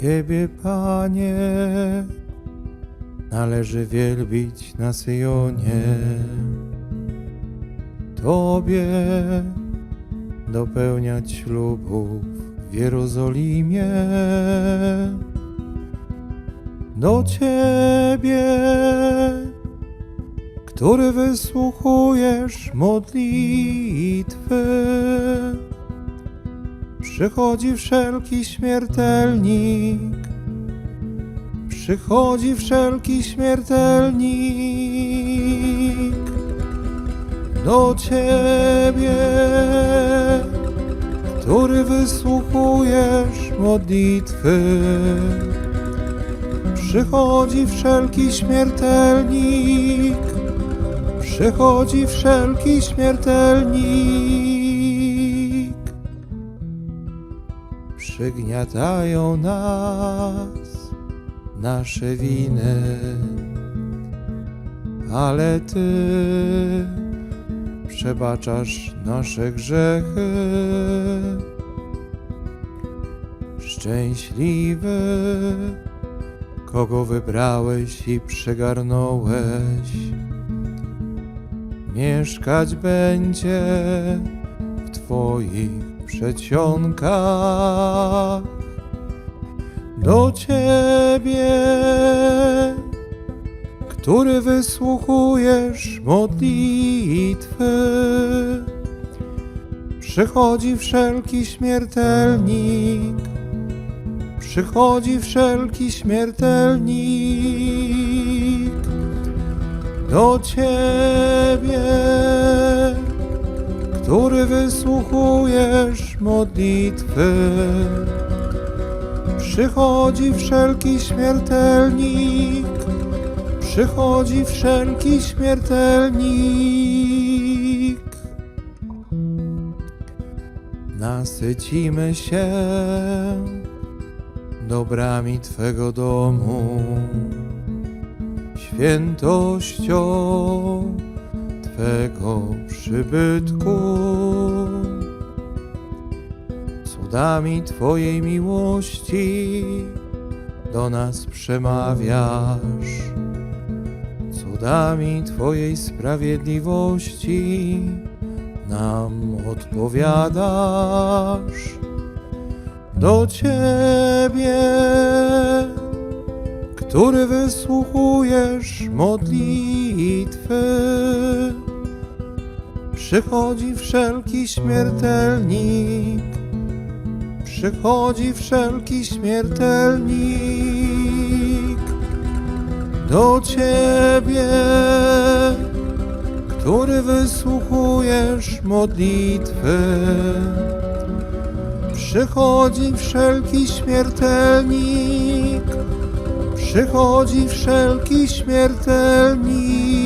Ciebie, Panie, należy wielbić na Syjonie. Tobie dopełniać ślubów w Jerozolimie. Do Ciebie, który wysłuchujesz modlitwy, przychodzi wszelki śmiertelnik, przychodzi wszelki śmiertelnik do Ciebie, który wysłuchujesz modlitwy. Przychodzi wszelki śmiertelnik, przychodzi wszelki śmiertelnik. Przygniatają nas nasze winy, ale Ty przebaczasz nasze grzechy. Szczęśliwy, kogo wybrałeś i przegarnąłeś, mieszkać będzie w Twoich przedsionkach. Do Ciebie, który wysłuchujesz modlitwy, przychodzi wszelki śmiertelnik, przychodzi wszelki śmiertelnik do Ciebie, który wysłuchujesz modlitwy. Przychodzi wszelki śmiertelnik, przychodzi wszelki śmiertelnik. Nasycimy się dobrami Twego domu, świętością Twego przybytku, cudami Twojej miłości do nas przemawiasz, cudami Twojej sprawiedliwości nam odpowiadasz. Do Ciebie, który wysłuchujesz modlitwy, przychodzi wszelki śmiertelnik, przychodzi wszelki śmiertelnik do Ciebie, który wysłuchujesz modlitwy. Przychodzi wszelki śmiertelnik, przychodzi wszelki śmiertelnik.